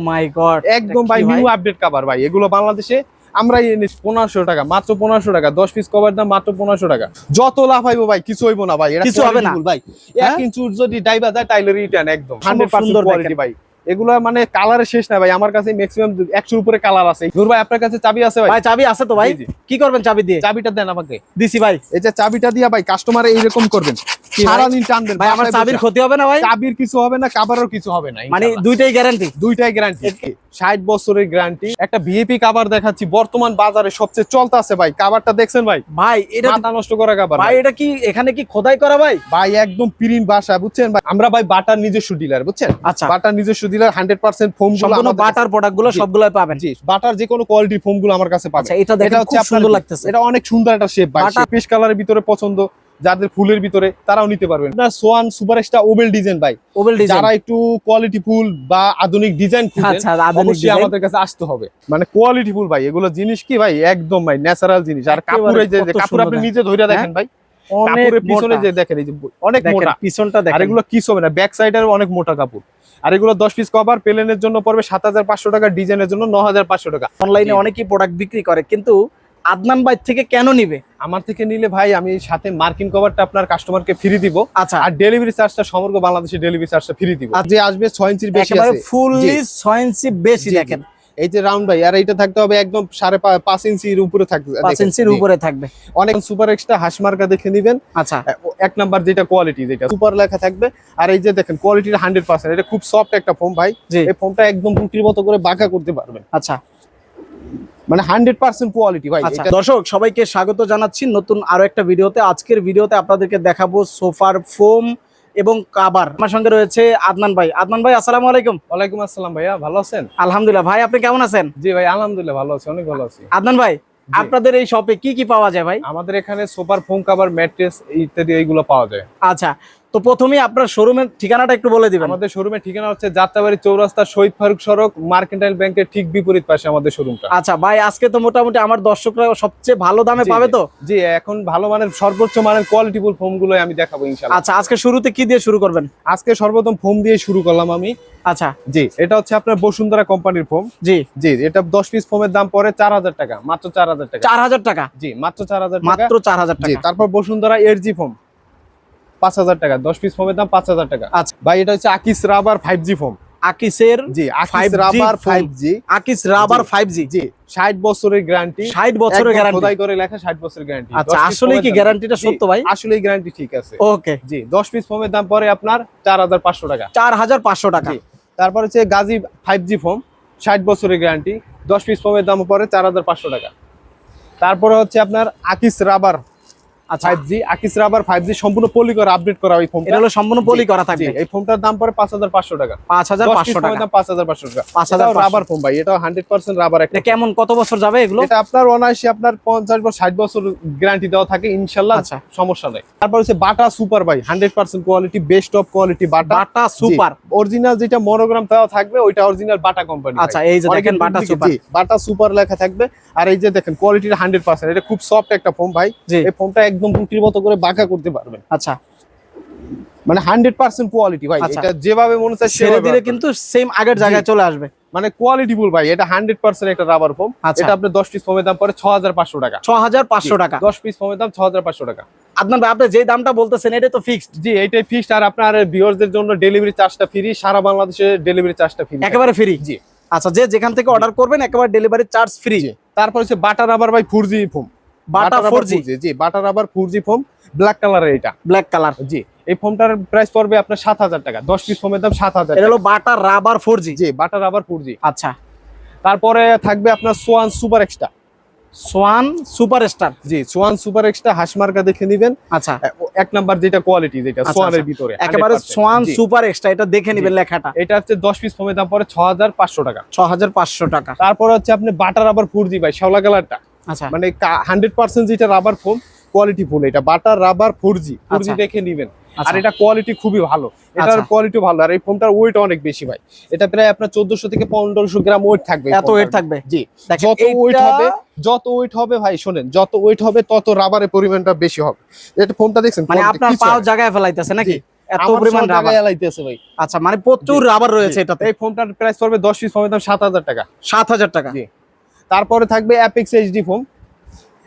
মাই god একদম ভাই new update cover ভাই এগুলো বাংলাদেশে আমরা পনেরোশো টাকা মাত্র পনেরোশো টাকা দশ পিস কভার দাম মাত্র পনেরোশো টাকা। যত লাভ হইবো ভাই কিছু হইবো না ভাই এটা কিছু হবে না। ভাই। হ্যাঁ? এক ইঞ্চুর যদি ডাইবা যায় টাইলে রিটার্ন একদম হান্ড্রেড পার্সেন্ট কোয়ালিটি ভাই। এগুলো মানে কালারের শেষ না ভাই। আমার কাছে ম্যাক্সিমাম একশোর উপরে কালার আছে। নূর ভাই আপনার কাছে চাবি আছে ভাই? চাবি আছে তো ভাই। কি করবেন চাবি দিয়ে? চাবিটা দেন আমাকে। দিছি ভাই। এই যে চাবিটা দিয়া ভাই কাস্টমার এইরকম করবেন। সারাদিন টানবেন। ভাই আমার চাবির ক্ষতি হবে না ভাই? চাবির কিছু হবে না কাবারও কিছু হবে না মানে দুইটাই গ্যারান্টি দুইটাই গ্যারান্টি ষাট বছরের গ্যারান্টি একটা ভিএপি দেখাচ্ছি। বর্তমান বাজারে সবচেয়ে চলতে আছে ভাই। দেখছেন ভাই? ভাই এটা মাথা নষ্ট করা ভাই এটা কি এখানে কি খোদাই করা ভাই? ভাই একদম প্রিন্ট বুঝছেন ভাই? আমরা ভাই বাটার নিজস্ব ডিলার বুঝছেন? আচ্ছা। বাটার নিজস্ব ডিলার হান্ড্রেড পার্সেন্ট ফোম সম্পূর্ণ বাটার সবগুলো পাবেন। জি বাটার যে কোনো কোয়ালিটির আমার কাছে পাবেন। আচ্ছা এটা দেখেন খুব সুন্দর লাগতেছে। এটা অনেক সুন্দর একটা শেপ ভাই। পেশ কালারের ভিতরে পছন্দ যাদের ফুলের ভিতরে তারাও নিতে পারবেন। আপনার swan super extra oval design ভাই। ওভেল ডিজাইন যারা একটু কোয়ালিটি ফুল বা আধুনিক ডিজাইন খুঁজেন আচ্ছা অবশ্যই আমাদের কাছে আসতে হবে। মানে কোয়ালিটি ফুল ভাই। এগুলো জিনিস কি ভাই? একদম ভাই ন্যাচারাল জিনিস। আর যে কাপড় আপনি নিজে ধরে দেখেন ভাই। অনেক কাপড়ের পিছনে যে দেখেন এই যে অনেক মোটা। পিছনটা আর দেখেন। এগুলো কিস হবে না। ব্যাক সাইডের অনেক মোটা কাপড়। আর এগুলো দশ পিস কভার প্লেনের জন্য পড়বে সাত হাজার পাঁচশো টাকা ডিজাইনের জন্য ন হাজার পাঁচশো টাকা। অনলাইনে। অনেকেই প্রোডাক্ট বিক্রি করে কিন্তু আদনান ভাই থেকে কেন নিবে? আমার থেকে নিলে ভাই আমি সাথে মার্কিন কভারটা আপনার কাস্টমারকে ফ্রি দিব। আচ্ছা। আর ডেলিভারি চার্জটা সমগ্র বাংলাদেশে ডেলিভারি চার্জটা ফ্রি দিব। আর যে আসবে ছয় ইঞ্চির বেশি ফুললি। ছয় ইঞ্চি বেশি। দেখেন। এই যে রাউন্ড ভাই আর এইটা থাকতে হবে একদম সাড়ে পাঁচ ইঞ্চির উপরে থাকবে পাঁচ ইঞ্চির উপরে থাকবে। অনেক সুপার এক্সট্রা হাঁস মার্কা দেখে নিবেন। আচ্ছা। এক নাম্বার যেটা কোয়ালিটি যেটা সুপার লেখা থাকবে। আর এই যে দেখেন কোয়ালিটির হান্ড্রেড পার্সেন্ট এটা খুব সফট একটা ফোম ভাই। জি। এই ফোমটা একদম রুটির মতো করে বাঁকা করতে পারবেন। আচ্ছা। মানে হান্ড্রেড পার্সেন্ট কোয়ালিটি ভাই। আচ্ছা। দর্শক সবাইকে স্বাগত জানাচ্ছি নতুন আরও একটা ভিডিওতে। আজকের ভিডিওতে আপনাদেরকে দেখাবো সোফার ফোম এবং কাবার। আমার সঙ্গে রয়েছে আদনান ভাই। আদনান ভাই আসসালামু আলাইকুম। ওয়ালাইকুম আসসালাম ভাইয়া ভালো আছেন? আলহামদুলিল্লাহ। ভাই আপনি কেমন আছেন? জি ভাই আলহামদুলিল্লাহ ভালো আছি অনেক ভালো আছি। আদনান ভাই আপনাদের এই শপে কি কি পাওয়া যায় ভাই? আমাদের এখানে সোফার ফোম কাভার ম্যাট্রেস ইত্যাদি এইগুলো পাওয়া যায়। আচ্ছা তো প্রথমেই আপনার শোরুমের ঠিকানাটা একটু বলে দিবেন। আমাদের শোরুমের ঠিকানা হচ্ছে যাত্রাবাড়ি চৌরাস্তা শহীদ ফারুক সড়ক মার্কেন্টাইল ব্যাংকের ঠিক বিপরীত পাশে আমাদের শোরুমটা আচ্ছা ভাই আজকে তো মোটামুটি আমার দর্শকরা সবচেয়ে ভালো দামে পাবে তো? জি এখন ভালো মানের সর্বোচ্চ মানের কোয়ালিটিফুল ফোমগুলো আমি দেখাবো ইনশাআল্লাহ। আচ্ছা আজকে শুরুতে কি দিয়ে শুরু করবেন? আজকে সর্বপ্রথম ফোম দিয়ে শুরু করলাম আমি। আচ্ছা। জি এটা হচ্ছে আপনার বসুন্ধরা কোম্পানির ফোম জি। জি এটা দশ পিস ফোমের দাম পড়ে চার হাজার টাকা মাত্র চার হাজার টাকা। চার হাজার টাকা? জি মাত্র চার হাজার টাকা। মাত্র চার হাজার জি টাকা। তারপর বসুন্ধরা এর জি ফোম পাঁচ হাজার টাকা। দশ পিস ফোমের দাম পাঁচ হাজার টাকা। আচ্ছা। ভাই এটা হচ্ছে Akij rubber five G foam আকিসের জি Akij rubber foam। Akij rubber জি। জি জি। ষাট বছরের গ্যারান্টি বছরের গ্যারান্টি খোদাই করে লেখা ষাট বছরের গ্যারান্টি আচ্ছা আসলে কি গ্যারান্টিটা সত্য ভাই? আসলেই গ্যারান্টি ঠিক আছে। ওকে। জি দশ পিস ফোমের দাম পড়ে আপনার চার হাজার পাঁচশো টাকা। চার হাজার পাঁচশো টাকা। তারপর হচ্ছে গাজী ফাইভ জি ফোম ষাট বছরের গ্যারান্টি দশ পিস ফোমের দাম পড়ে চার হাজার পাঁচশো টাকা। তারপরে হচ্ছে আপনার আকিস রাবার ফাইভ জি আকিস রাবার ফাইভ জি সম্পূর্ণ পলি করা আপডেট করা ওই ফোনটা হলো সম্পূর্ণ পলি করা থাকবে। এই ফোনটার দাম পড়ে পাঁচ হাজার পাঁচশো টাকা। পাঁচ হাজার পাঁচশো টাকা। পাঁচ হাজার পাঁচশো টাকা। 5,500 রাবার ফোন ভাই এটা হান্ড্রেড পার্সেন্ট রাবার একটা কেমন কত বছর যাবে এগুলো? এটা আপনার অনায়াসে আপনার পঞ্চাশ বা ষাট বছর গ্যারান্টি দেওয়া থাকে ইনশাল্লাহ আচ্ছা। সমস্যা নেই। তারপর হচ্ছে বাটা সুপার ভাই hundred percent quality best of quality Bata. Bata super original যেটা মনোগ্রাম দেওয়া থাকবে ওইটা অরিজিনাল বাটা কোম্পানি আচ্ছা এই যে দেখেন বাটা সুপার বাটা সুপার লেখা থাকবে। আর এই যে দেখেন কোয়ালিটির হান্ড্রেড পার্সেন্ট এটা খুব সফট একটা ফোন ভাই। এই ফোনটা একদম রুটির মতো করে বাঁকা করতে পারবেন। আচ্ছা। মানে হান্ড্রেড পার্সেন্ট কোয়ালিটি ভাই আচ্ছা। এটা যেভাবে মনে চায় ছেড়ে দিলে কিন্তু সেম আগের জায়গায় চলে আসবে। মানে কোয়ালিটি ফুল ভাই এটা হান্ড্রেড পার্সেন্ট একটা রাবার ফোম আচ্ছা। এটা আপনার দশ পিস ফোমের দাম পরে ছ হাজার পাঁচশো টাকা। ছ হাজার পাঁচশো টাকা। দশ পিস ফোমের দাম ছ হাজার পাঁচশো টাকা। আপনার আপনি যে দামটা বলতেছেন এটা তো ফিক্সড জি এইটাই ফিক্সড আর আপনার ভিউয়ারদের জন্য ডেলিভারি চার্জটা ফ্রি সারা বাংলাদেশে ডেলিভারি চার্জটা ফ্রি একেবারে ফ্রি জি। আচ্ছা যে যেখান থেকে অর্ডার করবেন একেবারে ডেলিভারি চার্জ ফ্রি তারপর হচ্ছে বাটার রাবার ভাই four G foam Bata four G জি butter rubber four foam black কালারের এটা। ব্ল্যাক কালার জি এই ফোমটার প্রাইস পড়বে আপনার সাত হাজার টাকা। দশ পিস ফোমের দাম সাত হাজার এটা হলো বাটা রাবার ফোর জি জি রাবার ফোর আচ্ছা। তারপরে থাকবে আপনার Swan super extra. Swan super star. জি সোয়ান সুপার এক্সট্রা হাঁস মার্কা দেখে নিবেন। আচ্ছা। এক নাম্বার যেটা কোয়ালিটি যেটা আচ্ছা, সোয়ানের আচ্ছা। ভিতরে একেবারে সোয়ান সুপার এক্সট্রা এটা দেখে নেবেন লেখাটা। এটা হচ্ছে দশ পিস ফোমের দাম পড়ে ছ হাজার পাঁচশো টাকা। ছ হাজার পাঁচশো টাকা। তারপর হচ্ছে আপনি বাটার রাবার ফোর জি ভাই শ্যাওলা কালারটা। মানে হান্ড্রেড পার্সেন্ট যেটা রাবার ফোম কোয়ালিটি ফুল এটা butter rubber four G four G আচ্ছা। দেখে নিবেন। আর আচ্ছা। এটা কোয়ালিটি খুবই ভালো। এটার আচ্ছা। কোয়ালিটি ভালো। আর এই ফোনটার ওয়েট অনেক বেশি ভাই। এটা প্রায় আপনার চোদ্দশো থেকে পনেরোশো গ্রাম ওয়েট থাকবে এত ওয়েট থাকবে? জি। যত ওয়েট হবে যত ওয়েট হবে ভাই শোনেন যত ওয়েট হবে তত রাবারের পরিমাণটা বেশি হবে। এটা ফোনটা দেখছেন মানে আপনার পাও জায়গায় ফেলাইতেছে নাকি? এত পরিমাণ রাবার জায়গায় ভাই। আচ্ছা মানে প্রচুর রাবার রয়েছে এটাতে। এই ফোনটার প্রাইস পড়বে দশ পিস ফোমের দাম সাত হাজার টাকা। সাত হাজার টাকা। জি। তারপরে থাকবে Apex HD foam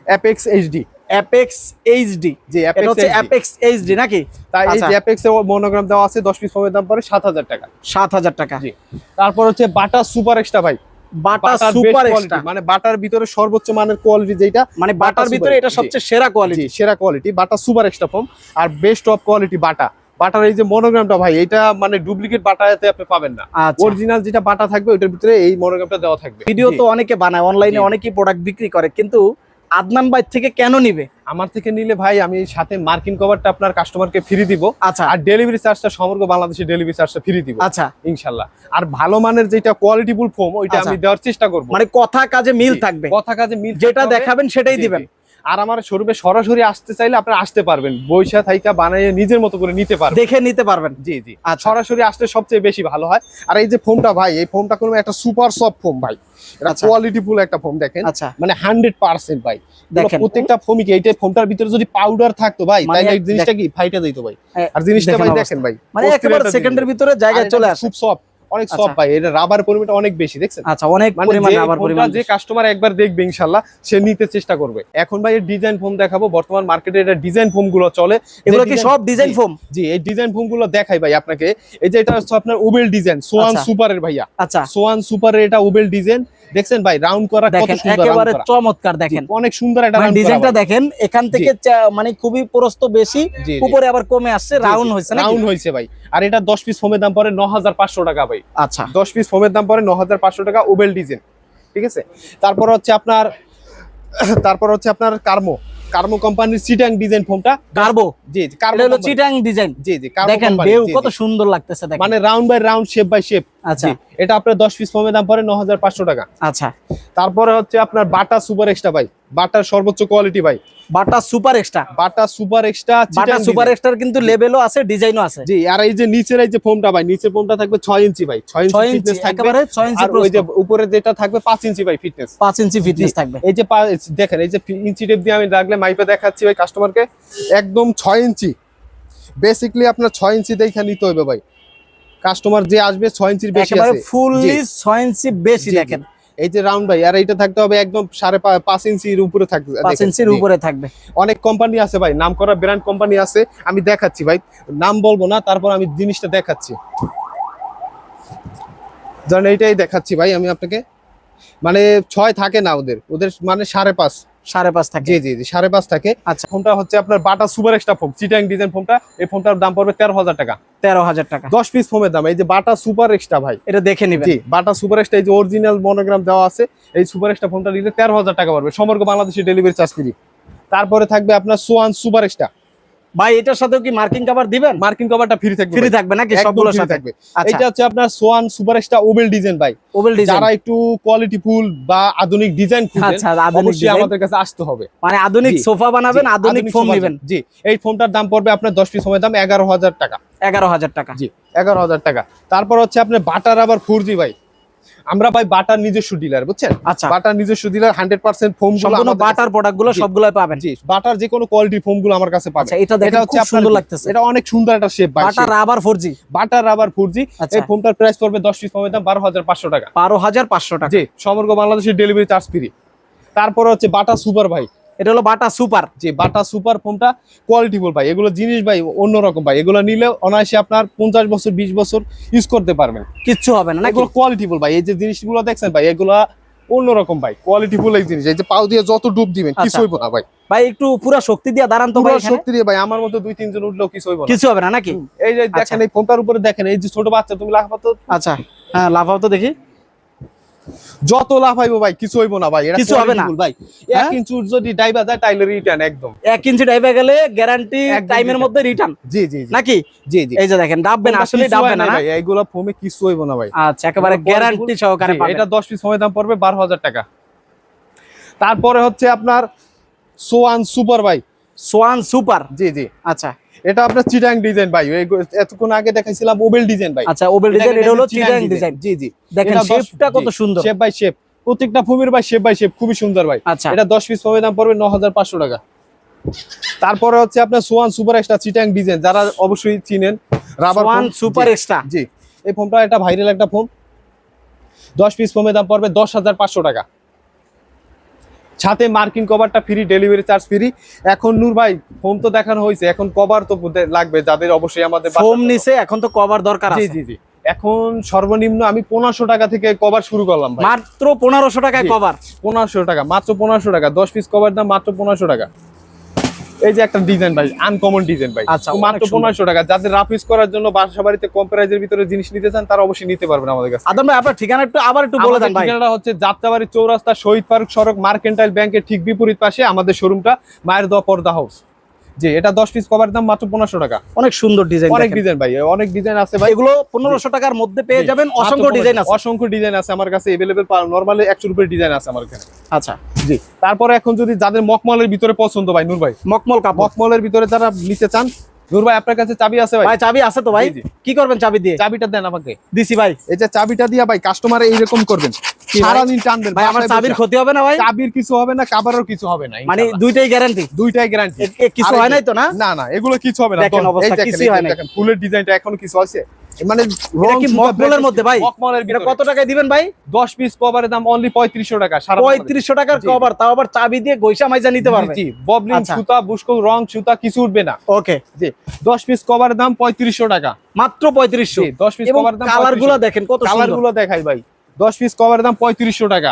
Apex HD Apex HD জি এটা হচ্ছে অ্যাপেক্স এইচডি নাকি? তাই এই আচ্ছা। যে অ্যাপেক্স এর মনোগ্রাম দেওয়া আছে দশ পিস ফোমের দাম পড়ে সাত হাজার টাকা। সাত হাজার টাকা। জি। তারপর হচ্ছে বাটা সুপার এক্সট্রা ভাই। বাটা সুপার এক্সট্রা মানে বাটার ভিতরে সর্বোচ্চ মানের কোয়ালিটি যেটা মানে বাটার ভিতরে এটা। সবচেয়ে সেরা কোয়ালিটি সেরা quality Bata super extra foam R best of quality Bata বাটার এই যে মনোগ্রামটা ভাই এটা মানে ডুপ্লিকেট বাটাতে আপনি পাবেন না। আচ্ছা। অরিজিনাল যেটা বাটা থাকবে ওইটার ভিতরে এই মনোগ্রামটা দেওয়া থাকবে। ভিডিও তো অনেকে বানায় অনলাইনে। অনেকেই প্রোডাক্ট বিক্রি করে কিন্তু আদনান ভাই থেকে কেন নিবে? আমার থেকে নিলে ভাই আমি সাথে মার্কিন কভারটা আপনার কাস্টমারকে ফ্রি দিব। আচ্ছা। আর ডেলিভারি চার্জটা সমগ্র বাংলাদেশে ডেলিভারি চার্জটা ফ্রি দিব। আচ্ছা। ইনশাল্লাহ। আর ভালো মানের যেটা কোয়ালিটিফুল ফোম ওইটা আচ্ছা। আমি দেওয়ার চেষ্টা করব। মানে কথা কাজে মিল থাকবে। কথা কাজে মিল যেটা দেখাবেন সেটাই দিবেন। আর আমার শোরুমে সরাসরি আসতে চাইলে আপনারা আসতে পারবেন। বৈশা থাইকা বানিয়ে নিজের মতো করে নিতে পারবেন। দেখে নিতে পারবেন। জি জি। আচ্ছা। সরাসরি আসলে সবচেয়ে বেশি ভালো হয়। আর এই যে ফোমটা ভাই এই ফোমটা কোনো একটা সুপার সফট ফোম ভাই। এটা আচ্ছা। কোয়ালিটিফুল একটা ফোম দেখেন। আচ্ছা। মানে হান্ড্রেড পার্সেন্ট ভাই। দেখেন। প্রত্যেকটা ফোমই কি এইটা ফোমটার ভিতরে যদি পাউডার থাকতো ভাই মানে তাহলে এই জিনিসটা কি ফাইটা দিত ভাই? আর জিনিসটা ভাই দেখেন ভাই। মানে একেবারে সেকেন্ডের ভিতরে আর জায়গায় চলে আসে। খুব সফট অনেক আচ্ছা। সফট ভাই এটা রাবার পরিমাণটা অনেক বেশি দেখছেন? আচ্ছা অনেক মানে পরিমাণ ফোনটা পরিমাণ। যে কাস্টমার একবার দেখবে ইনশাল্লাহ সে নিতে চেষ্টা করবে। এখন ভাই এর ডিজাইন ফোম দেখাবো বর্তমান মার্কেটে এটা ডিজাইন ফোমগুলো চলে। এগুলো কি সব ডিজাইন ফোম জি এই ডিজাইন ফোমগুলো দেখাই ভাই আপনাকে। এই যে এটা হচ্ছে আপনার উবেল ডিজাইন সোয়ান। সুপারের ভাইয়া। আচ্ছা। সোয়ান সুপারের এটা উবেল ডিজাইন দেখছেন ভাই রাউন্ড করা কত সুন্দর একেবারে চমৎকার দেখেন। অনেক সুন্দর মানে round ডিজাইনটা দেখেন এখান থেকে মানে খুবই প্রস্ত বেশি। উপরে আবার কমে আসছে রাউন্ড হয়েছে নাকি? রাউন্ড হয়েছে ভাই। আর এটা দশ পিস ফোমের দাম পড়ে ন হাজার পাঁচশো টাকা ভাই। আচ্ছা। দশ পিস ফোমের দাম পরে ন হাজার পাঁচশো টাকা ওবেল ডিজাইন ঠিক আছে? তারপর হচ্ছে আপনার তারপর হচ্ছে আপনার কার্মো কার্মো কোম্পানির চিটাং ডিজাইন ফোমটা কার্বো জি জি কার্বো চিটাং ডিজাইন জি জি কার্বো দেখেন কত সুন্দর লাগতেছে দেখেন। মানে round by round shape by shape আচ্ছা। এটা আপনার দশ পিস ফোমের দাম পড়ে ন হাজার পাঁচশো টাকা। আচ্ছা। তারপরে হচ্ছে আপনার বাটা সুপার এক্সট্রা ভাই। বাটার সর্বোচ্চ কোয়ালিটি ভাই। Bata super extra Bata super extra Bata super এক্সট্রার কিন্তু লেভেলও আছে ডিজাইনও আছে। জি আর এই যে নিচের এই যে ফোমটা ভাই নিচের ফোমটা থাকবে ছয় ইঞ্চি ভাই। ছয় ইঞ্চি ছয় ইঞ্চি ফিটনেস থাকবে। একেবারে ছয় ইঞ্চি আর ওই যে উপরে যেটা থাকবে পাঁচ ইঞ্চি ভাই ফিটনেস পাঁচ ইঞ্চি ফিটনেস থাকবে। এই যে দেখেন এই যে ইঞ্চি টেপ দিয়ে আমি রাখলে মাইপে দেখাচ্ছি ভাই কাস্টমারকে একদম ছয় ইঞ্চি। বেসিকলি আপনার ছয় ইঞ্চি দেখে নিতে হবে ভাই। কাস্টমার যে আসবে ছয় ইঞ্চির বেশি আছে। ফুললি ছয় ইঞ্চি বেশি। দেখেন। এই যে রাউন্ড ভাই আর এইটা থাকতে হবে একদম সাড়ে পাঁচ ইঞ্চির উপরে থাকবে পাঁচ ইঞ্চির উপরে থাকবে। অনেক কোম্পানি আছে ভাই নাম করা ব্র্যান্ড কোম্পানি আছে আমি দেখাচ্ছি ভাই। নাম বলব না তারপর আমি জিনিসটা দেখাচ্ছি। ধরেন এইটাই দেখাচ্ছি ভাই আমি আপনাকে। মানে ছয় থাকে না ওদের ওদের মানে সাড়ে পাঁচ। সাড়ে পাঁচ থাকে। জি জি জি সাড়ে পাঁচ থাকে। আচ্ছা। ফোনটা হচ্ছে আপনার Bata super extra foam Chittagong design ফোনটা। এই ফোনটার দাম পড়বে তেরো হাজার টাকা। তেরো হাজার টাকা। দশ পিস ফোমের দাম এই যে বাটা সুপার এক্সট্রা ভাই। এটা দেখে নিবেন। জি বাটা সুপার এক্সট্রা এই যে অরিজিনাল মনোগ্রাম দেওয়া আছে এই সুপার এক্সট্রা ফোনটা নিলে তেরো হাজার টাকা পড়বে। সমগ্র বাংলাদেশে ডেলিভারি চার্জ ফ্রি। তারপরে থাকবে আপনার সোয়ান সুপার এক্সট্রা। ভাই এটার সাথেও কি মার্কিং কাভার দিবেন? মার্কিন কভারটা ফ্রি থাকবে ফ্রি থাকবে নাকি সবগুলোর সাথে? থাকবে। আচ্ছা। এটা হচ্ছে আপনার swan super extra oval design ভাই। ওবেল ডিজাইন যারা একটু কোয়ালিটি ফুল বা আধুনিক ডিজাইন খুঁজেন আচ্ছা আধুনিক অবশ্যই আমাদের কাছে আসতে হবে। মানে আধুনিক সোফা বানাবেন আধুনিক ফোম নেবেন। জি এই ফোনটার দাম পড়বে আপনার দশ পিস সময় দাম এগারো হাজার টাকা। এগারো হাজার টাকা। জি এগারো হাজার টাকা। তারপর হচ্ছে আপনার বাটার আবার ফোর জি ভাই। আমরা ভাই বাটার নিজস্ব ডিলার বুঝছেন? আচ্ছা। বাটার নিজস্ব ডিলার হান্ড্রেড পার্সেন্ট ফোম সম্পূর্ণ বাটার প্রোডাক্টগুলো সবগুলো পাবেন। জি বাটার যে কোনো কোয়ালিটি ফোমগুলো আমার কাছে পাবেন। এটা এটা দেখেন খুব সুন্দর লাগতেছে। এটা অনেক সুন্দর একটা shape butter rubber four G butter rubber four G আচ্ছা। এই ফোমটার প্রাইস পড়বে দশ পিস ফোমের দাম বারো হাজার পাঁচশো টাকা। বারো হাজার পাঁচশো টাকা। জি সমগ্র বাংলাদেশের ডেলিভারি চার্জ ফ্রি তারপরে হচ্ছে বাটা সুপার ভাই এটা হলো বাটা সুপার। যে বাটা সুপার ফোনটা কোয়ালিটিফুল ভাই। এগুলো জিনিস ভাই অন্যরকম ভাই। এগুলো নিলে অনায়াসে আপনার পঞ্চাশ বছর বিশ বছর ইউজ করতে পারবেন। কিচ্ছু হবে না এগুলো কোয়ালিটিফুল ভাই। এই যে জিনিসগুলো দেখছেন ভাই এগুলো অন্যরকম ভাই। কোয়ালিটিফুল এই জিনিস। এই যে পাও দিয়ে যত ডুব দিবেন কিছু আচ্ছা। হইব না ভাই। ভাই একটু পুরা শক্তি দিয়ে দাঁড়ান তো পুরো শক্তি দিয়ে ভাই আমার মতো দুই তিনজন উঠলেও কিছু হইব না। কিছু হবে না নাকি? এই যে আচ্ছা। দেখেন এই ফোনটার উপরে দেখেন এই যে ছোট বাচ্চা তুমি লাফাতো আচ্ছা। হ্যাঁ লাফাও তো দেখি। যত লাফাইবো ভাই কিছু হইব না ভাই এটা কিছু হবে না? ভাই। হ্যাঁ? এক ইঞ্চ যদি ডাইবা যায় তাইলে রিটার্ন একদম। এক ইঞ্চি ডাইভে গেলে গ্যারান্টি টাইমের মধ্যে রিটার্ন জি জি নাকি? জি জি। এই যে দেখেন ডাববে না আসলে ডাববে না? ভাই এইগুলো ফোমে কিছু হইব না ভাই। আচ্ছা একেবারে গ্যারান্টি। সহকারে পাবেন। এটা দশ পিস সময় দাম পড়বে বারো হাজার টাকা। তারপরে হচ্ছে আপনার সোয়ান সুপার ভাই। Swan super? জি জি। আচ্ছা। এটা আপনার চিটাং ডিজাইন ভাই এতক্ষণ আগে দেখাইছিলাম ওবেল ডিজাইন ভাই। আচ্ছা ওবেল ডিজাইন এটা হলো চিটাং ডিজাইন। জি জি। দেখেন শেপটা কত সুন্দর। Shape by shape. প্রত্যেকটা ভূমির ভাই শেপ বাই শেপ খুবই সুন্দর ভাই। আচ্ছা। এটা দশ পিস সময় দাম পড়বে ন হাজার পাঁচশো টাকা। তারপরে হচ্ছে আপনার swan super extra Chittagong design যারা অবশ্যই চিনেন রাবার ওয়ান সুপার এক্সট্রা। জি। এই ফোনটা একটা ভাইরাল একটা ফোন দশ পিস ফোমের দাম পড়বে দশ হাজার পাঁচশো টাকা। সাথে মার্কিং কভারটা ফ্রি ডেলিভারি চার্জ ফ্রি এখন নূর ভাই ফোম তো দেখানো হয়েছে এখন কভার তো লাগবে যাদের অবশ্যই আমাদের ফোম নিছে এখন তো কভার দরকার জি আছে। জি জি। এখন সর্বনিম্ন আমি পনেরোশো টাকা থেকে কভার শুরু করলাম ভাই। মাত্র পনেরোশো টাকায় কভার পনেরোশো টাকা মাত্র পনেরোশো টাকা দশ পিস কভার দাম মাত্র পনেরোশো টাকা। এই যে একটা ডিজাইন ভাই আনকমন ডিজাইন ভাই। আচ্ছা, মাত্র। পনেরোশো টাকা। যাদের রাফ ইউজ করার জন্য বাসা বাড়িতে কম প্রাইজের ভিতরে জিনিস নিতে চান তারা অবশ্যই নিতে পারবেন আমাদের কাছে আদম ভাই আপনার ঠিকানা একটু আবার একটু বলে দেন ঠিকানাটা হচ্ছে যাত্রাবাড়ি চৌরাস্তা শহীদ পার্ক সড়ক মার্কেন্টাইল ব্যাংকের ঠিক বিপরীত পাশে আমাদের শোরুমটা মায়ের দোয়া পর্দা হাউস জি এটা দশ পিস কভার দাম মাত্র পনেরোশো টাকা। অনেক সুন্দর ডিজাইন অনেক ডিজাইন ভাই অনেক ডিজাইন আছে ভাই। এগুলো পনেরোশো টাকার মধ্যে পেয়ে যাবেন। অসংখ্য ডিজাইন আছে। অসংখ্য ডিজাইন আছে আমার কাছে এভেলেবেল নরমালি একশো রুপির ডিজাইন আছে আমার কাছে আচ্ছা। জি। তারপরে এখন যদি যাদের মকমলের ভিতরে পছন্দ ভাই নূর ভাই। মকমল কাপড় মকমলের ভিতরে যারা নিতে চান নূর ভাই আপনার কাছে চাবি আছে ভাই? চাবি আছে তো ভাই। কি করবেন চাবি দিয়ে? চাবিটা দেন আমাকে। দিছি ভাই। এই যে চাবিটা দিয়া ভাই কাস্টমার এইরকম করবেন। ভাই? সারাদিন টানবেন। ভাই আমার চাবির ক্ষতি হবে না ভাই? চাবির কিছু হবে না কিছু হবে না মানে দুইটাই গ্যারান্টি দুইটাই গ্যারান্টি কিছু হয় নাই তো না? না না এগুলো কিছু হবে না। দেখেন অবস্থা, এই হয়। দেখেন ফুলের ডিজাইনটা এখনও কিছু আছে? মানে মকমলের মধ্যে ভাই? মকমলের এটা কত টাকায় দিবেন ভাই? 10 পিস কভারের দাম অনলি 3500 টাকা সারা বাংলাদেশে। পঁয়ত্রিশশো টাকার কভার তাও আবার চাবি দিয়ে গৈসা মাইজা নিতে পারবে। জি ববলিং আচ্ছা। সুতা বুসকো রং সুতা কিছু উঠবে না। ওকে জি 10 পিস কভারের দাম 3500 টাকা। মাত্র পঁয়ত্রিশশো। জি 10 পিস কভারের দাম কালারগুলো দেখেন কত কালার সুন্দর। গুলো দেখাই ভাই। 10 পিস কভারের দাম 3500 টাকা।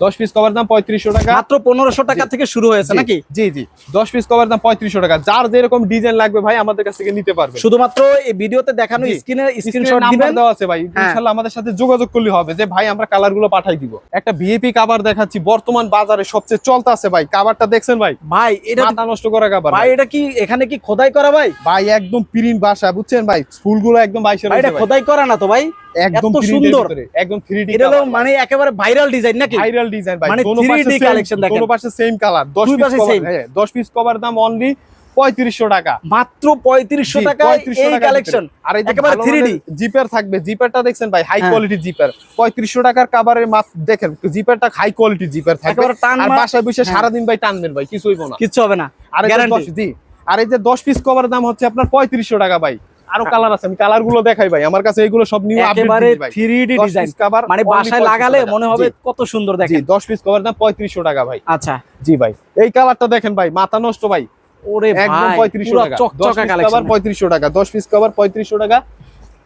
10 পিস কভারের দাম 3500 টাকা। মাত্র পনেরোশো টাকা থেকে শুরু হয়েছে নাকি? জি জি। 10 পিস কভারের দাম 3500 টাকা। যার যেরকম ডিজাইন লাগবে ভাই আমাদের কাছ থেকে নিতে পারবে। শুধুমাত্র এই ভিডিওতে দেখানো। স্ক্রিনে স্ক্রিনশট দিবেন। দেওয়া আছে ভাই। হ্যাঁ। ইনশাআল্লাহ আমাদের সাথে যোগাযোগ করলে হবে যে ভাই আমরা কালারগুলো পাঠাই দিব। একটা ভিএপি কভার দেখাচ্ছি। বর্তমান বাজারে সবচেয়ে চলতে আছে ভাই। কভারটা দেখছেন ভাই? ভাই এটা মাথা নষ্ট করা কভার ভাই এটা কি এখানে কি খোদাই করা ভাই? ভাই একদম প্রিন্ট বাসা বুঝছেন ভাই? ফুলগুলো একদম বাইশের ভাই এটা খোদাই করা না তো ভাই? একদম সুন্দর। একদম 3D এটা মানে একেবারে ভাইরাল ডিজাইন নাকি? ভাইরাল ডিজাইন ভাই মানে দোনো 3D পাশে same- collection দেখেন। দোনো পাশে সেম কালার 10 পিস পাশে কভার হ্যাঁ 10 পিস কভার দাম অনলি 3500 টাকা। মাত্র পঁয়ত্রিশশো টাকা এই টাকার কালেকশন আর একেবারে ভালো 3D জিপার থাকবে জিপারটা দেখছেন ভাই হাই। কোয়ালিটি জিপার 3500 টাকার কভারের মাত্র দেখেন জিপারটা হাই কোয়ালিটি জিপার থাকবে। টান আর বাসায় বসে হ্যাঁ। সারাদিন ভাই টানবেন ভাই কিছু হইব না। কিচ্ছু হবে না আর এই যে Guarantee। 10 জি আর এই যে 10 পিস কভার দাম হচ্ছে আপনার 3500 টাকা ভাই। আরও। কালার আছে আমি কালারগুলো দেখাই ভাই। আমার কাছে সব নিউ একেবারে 3D ডিজাইন piece মানে বাসায় লাগালে। মনে হবে কত সুন্দর দেখেন। 10 পিস কভার দাম 3500 টাকা ভাই। আচ্ছা। জি ভাই। এই কালারটা দেখেন ভাই মাথা নষ্ট ভাই। ওরে একদম 3500 টাকা। 10 চকচকা পিস কভার 3500 টাকা 10 পিস কভার 3500 টাকা।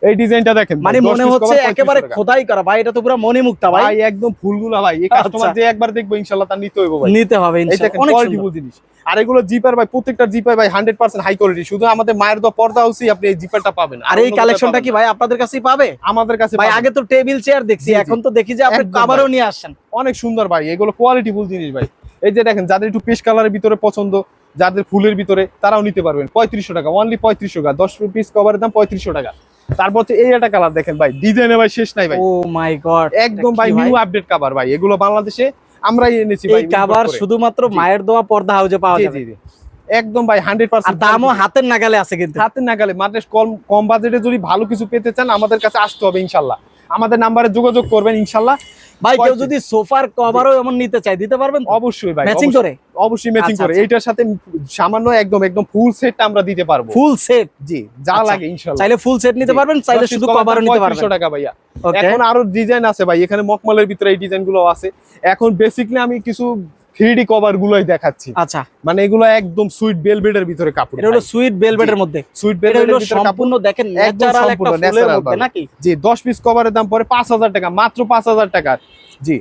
এই ডিজাইনটা দেখেন মানে মনে হচ্ছে একেবারে খোদাই করা ভাই এটা তো পুরো মণিমুক্তা ভাই। ভাই একদম ফুলগুলা ভাই এই কাস্টমার আচ্ছা। যে একবার দেখব ইনশাআল্লাহ তার নিতে হইব ভাই। নিতে হবে ইনশাআল্লাহ অনেক কোয়ালিটিফুল জিনিস। আর এগুলো জিপার ভাই প্রত্যেকটা জিপার ভাই 100% হাই কোয়ালিটি শুধু আমাদের মায়ের দোয়া পর্দা হাউসই আপনি এই জিপারটা পাবেন। আর এই কালেকশনটা কি ভাই আপনাদের কাছেই পাবে? আমাদের কাছে ভাই আগে তো টেবিল চেয়ার দেখছি। এখন তো দেখি যে আপনি কাভারও নিয়ে আসছেন। অনেক সুন্দর ভাই এগুলো কোয়ালিটিফুল জিনিস ভাই। এই যে দেখেন যাদের একটু পেশ কালারের ভিতরে পছন্দ যাদের ফুলের ভিতরে তারাও নিতে পারবেন। পঁয়ত্রিশশো টাকা অনলি পঁয়ত্রিশশো টাকা দশ পিস কভারের দাম পঁয়ত্রিশশো টাকা। তারপর হচ্ছে এই একটা কালার দেখেন ভাই ডিজাইনে ভাই শেষ নাই ভাই। ও মাই গড একদম ভাই নিউ আপডেট কভার ভাই এগুলো বাংলাদেশে আমরাই এনেছি ভাই এই কভার শুধুমাত্র মায়ের দোয়া পর্দা হাউজে পাওয়া যাবে। একদম ভাই হান্ড্রেড আর পার্সেন্ট দামও হাতের নাগালে আছে কিন্তু। হাতের নাগালে মানে কম কম বাজেটে যদি ভালো কিছু পেতে চান আমাদের কাছে আসতে হবে ইনশাল্লাহ। আমাদের নাম্বারে যোগাযোগ করবেন ইনশাল্লাহ। ভাই কেউ যদি সোফার কভারও এমন নিতে চাই দিতে পারবেন অবশ্যই ভাই ম্যাচিং করে? অবশ্যই ম্যাচিং আচ্ছা, করে। এটার এইটার সাথে সামান্য একদম একদম ফুল সেটটা আমরা দিতে পারব। ফুল সেট জি যা আচ্ছা। লাগে ইনশাআল্লাহ চাইলে ফুল সেট নিতে পারবেন চাইলে শুধু কভার কভারও নিতে পারবেন। 300 টাকা ভাইয়া। এখন আরও ডিজাইন আছে ভাই এখানে মকমলের ভিতরে এই ডিজাইনগুলো আছে। এখন বেসিক্যালি আমি কিছু থ্রি কভার গুলোই দেখাচ্ছি। আচ্ছা। মানে এগুলো একদম সুইট বেলভেটের ভিতরে কাপড়। এটা হলো সুইট বেলভেটের মধ্যে। সুইট বেলভেটের ভিতরে কাপড়। সম্পূর্ণ দেখেন ন্যাচারাল একটা ফুলের মধ্যে নাকি? জি দশ পিস কভারের দাম পড়ে পাঁচ হাজার টাকা মাত্র পাঁচ হাজার টাকা। জি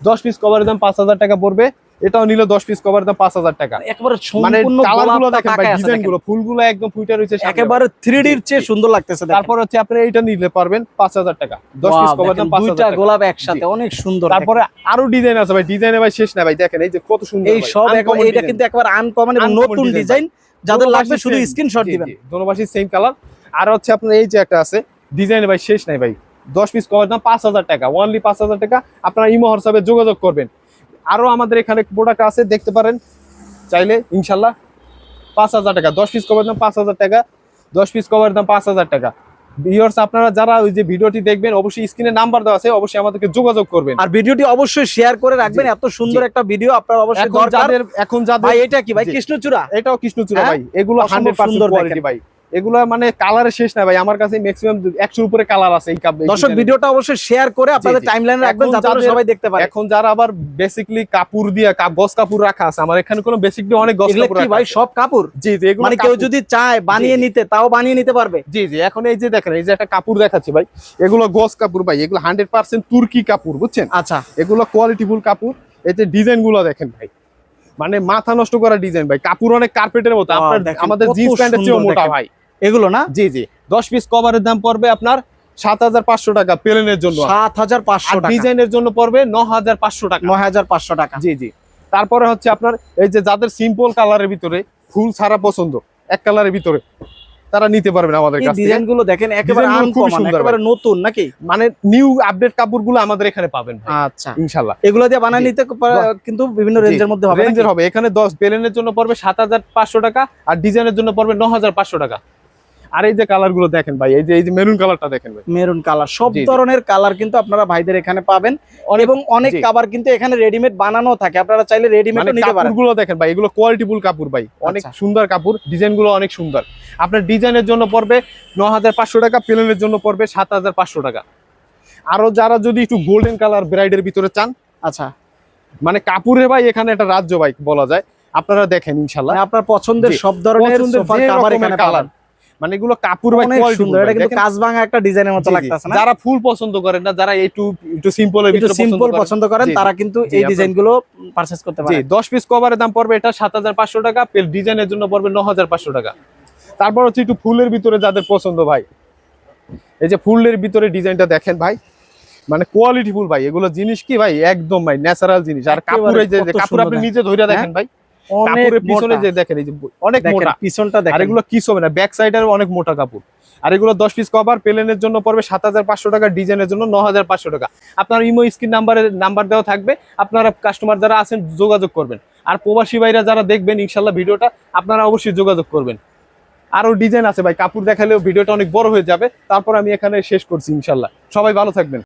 দশ পিস কভারের দাম পাঁচ হাজার টাকা পড়বে। এটাও নিলে দশ পিস কভারের দাম পাঁচ হাজার টাকা। একেবারে মানে সম্পূর্ণ কালারগুলো দেখেন ভাই তাকায় আছে ডিজাইন দেখেন। গুলো ফুলগুলো একদম ফুটে রয়েছে একেবারে থ্রি ডির চেয়ে সুন্দর লাগতেছে তারপর হচ্ছে আপনি এইটা নিলে পারবেন পাঁচ হাজার টাকা। দশ Wow, পিস কভার দাম দেখেন, পাঁচ দুইটা টাকা। গোলাপ একসাথে অনেক সুন্দর তারপরে আরও ডিজাইন আছে ভাই ডিজাইনে ভাই শেষ না ভাই দেখেন এই যে কত সুন্দর এই সব design। কিন্তু একবার আনকমন এবং নতুন ডিজাইন যাদের লাগবে শুধু। স্ক্রিনশট দিবেন। দোনো পাশে সেম কালার আর হচ্ছে আপনার এই যে একটা আছে ডিজাইনে ভাই শেষ নাই ভাই। দশ পিস কভার দাম পাঁচ হাজার টাকা ওনলি পাঁচ হাজার টাকা। আপনারা ইমো হোয়াটসঅ্যাপে যোগাযোগ করবেন। আরও আমাদের এখানে প্রোডাক্ট আছে দেখতে পারেন। চাইলে ইনশাল্লাহ পাঁচ হাজার টাকা দশ পিস কভার দাম পাঁচ হাজার টাকা দশ পিস কভার দাম পাঁচ হাজার টাকা। ভিউয়ার্স আপনারা যারা ওই যে ভিডিওটি দেখবেন অবশ্যই স্ক্রিনে নাম্বার দেওয়া আছে অবশ্যই আমাদেরকে যোগাযোগ করবেন। আর ভিডিওটি অবশ্যই শেয়ার করে রাখবেন এত সুন্দর একটা ভিডিও আপনার অবশ্যই এখন দরকার। যাদের এখন যাদের ভাই এটা কি ভাই? কৃষ্ণচূড়া? এটাও কৃষ্ণচূড়া হ্যাঁ? ভাই। এগুলো অসম্ভব হান্ড্রেড পার্সেন্ট সুন্দর কোয়ালিটি ভাই। এগুলো মানে কালারের শেষ না ভাই। আমার কাছে ম্যাক্সিমাম একশোর উপরে কালার আছে এই কাপ দর্শক ভিডিওটা অবশ্যই শেয়ার করে আপনাদের। টাইমলাইনে রাখবেন যাতে সবাই দেখতে পারে। এখন যারা আবার বেসিক্যালি কাপড় দিয়ে কাপ- গস কাপড় রাখা আছে আমার এখানে কোনো বেসিকলি অনেক গস কাপড় রাখা ভাই সব কাপড়? জি জি এগুলো মানে কেউ যদি চায় বানিয়ে নিতে তাও বানিয়ে নিতে পারবে? জি জি এখন এই যে দেখেন এই যে একটা কাপড় দেখাচ্ছি ভাই এগুলো গস কাপড় ভাই এগুলো হান্ড্রেড পার্সেন্ট তুর্কি কাপড় বুঝছেন? আচ্ছা। এগুলো কোয়ালিটি কোয়ালিটিফুল কাপড় এই যে ডিজাইনগুলো দেখেন ভাই। মানে মাথা নষ্ট করা ডিজাইন ভাই কাপড় অনেক কার্পেটের মতো আপনার আমাদের জিন্স প্যান্টের চেয়েও মোটা ভাই। এগুলো না? জি জি। দশ পিস কভারের দাম পড়বে আপনার সাত হাজার পাঁচশো টাকা প্লেনের জন্য। সাত হাজার পাঁচশো ডিজাইনের জন্য পড়বে ন হাজার পাঁচশো টাকা। নয় হাজার পাঁচশো টাকা। জি জি। তারপরে হচ্ছে আপনার এই যে যাদের সিম্পল কালারের ভিতরে ফুল ছাড়া পছন্দ এক কালারের ভিতরে তারা নিতে পারবেন আমাদের কাছ ডিজাইনগুলো দেখেন একেবারে আনকমন একেবারে নতুন নাকি? মানে নিউ আপডেট কাপড়গুলো আমাদের এখানে পাবেন আচ্ছা। ইনশাল্লাহ এগুলো দিয়ে বানায় নিতে কিন্তু বিভিন্ন রেঞ্জের মধ্যে হবে রেঞ্জের হবে। এখানে দশ বেলেনের জন্য পড়বে সাত হাজার পাঁচশো টাকা আর ডিজাইনের জন্য পড়বে ন হাজার পাঁচশো টাকা। আর এই যে কালারগুলো দেখেন ভাই এই যে এই যে মেরুন কালারটা দেখেন ভাই। মেরুন কালার সব। ধরনের কালার কিন্তু আপনারা ভাইদের এখানে পাবেন। এবং অনেক কাবার কিন্তু এখানে রেডিমেড বানানো থাকে। আপনারা চাইলে রেডিমেড মানে নিতে পারেন। কাপড়গুলো দেখেন ভাই এগুলো কোয়ালিটিফুল কাপড় ভাই। অনেক আচ্ছা। সুন্দর কাপড় ডিজাইনগুলো অনেক সুন্দর। আপনার ডিজাইনের জন্য পড়বে ন হাজার পাঁচশো টাকা প্লেনের জন্য পড়বে সাত হাজার পাঁচশো টাকা। আরও যারা যদি একটু গোল্ডেন কালার ব্রাইডের ভিতরে চান আচ্ছা। মানে কাপড়ে ভাই এখানে একটা রাজ্য ভাই বলা যায়। আপনারা দেখেন ইনশাল্লাহ মানে আপনার পছন্দের সব ধরনের সোফার কাভার এখানে কালার পাবেন। মানে এগুলো কাপড় ভাই সুন্দর এটা কিন্তু দেখেন? কাজ ভাঙা একটা ডিজাইনের মতো জি, জি। লাগতেছে না যারা ফুল পছন্দ করেন না যারা একটু একটু সিম্পলের একটু ভিতরে সিম্পল পছন্দ করেন জি, জি। তারা কিন্তু এই আপনার- ডিজাইনগুলো পারচেজ করতে জি পারেন দশ পিস কভারের দাম পড়বে এটা সাত হাজার পাঁচশো টাকা ডিজাইনের জন্য পড়বে ন হাজার পাঁচশো টাকা তারপর হচ্ছে একটু ফুলের ভিতরে যাদের পছন্দ ভাই এই যে ফুলের ভিতরে ডিজাইনটা দেখেন ভাই মানে কোয়ালিটি ফুল ভাই এগুলো জিনিস কি ভাই একদম ভাই ন্যাচারাল জিনিস আর কাপড়ে যে কাপড় আপনি নিজে ধরে দেখেন ভাই কাপড়ের পিছনে যে দেখেন এই যে অনেক মোটা। পিছনটা আর এগুলো কিস হবে না? ব্যাক সাইডের অনেক মোটা কাপড়। আর এগুলো দশ পিস কভার প্লেনের জন্য পড়বে সাত হাজার পাঁচশো টাকা ডিজাইনের জন্য ন হাজার পাঁচশো টাকা। আপনার ইমো স্ক্রিন নাম্বারের নাম্বার দেওয়া থাকবে। আপনারা কাস্টমার যারা আছেন যোগাযোগ করবেন। আর প্রবাসী ভাইরা যারা দেখবেন ইনশাল্লাহ ভিডিওটা আপনারা অবশ্যই যোগাযোগ করবেন। আরও ডিজাইন আছে ভাই কাপড় দেখালেও ভিডিওটা অনেক বড় হয়ে যাবে। তারপর আমি এখানে শেষ করছি ইনশাল্লাহ। সবাই ভালো থাকবেন।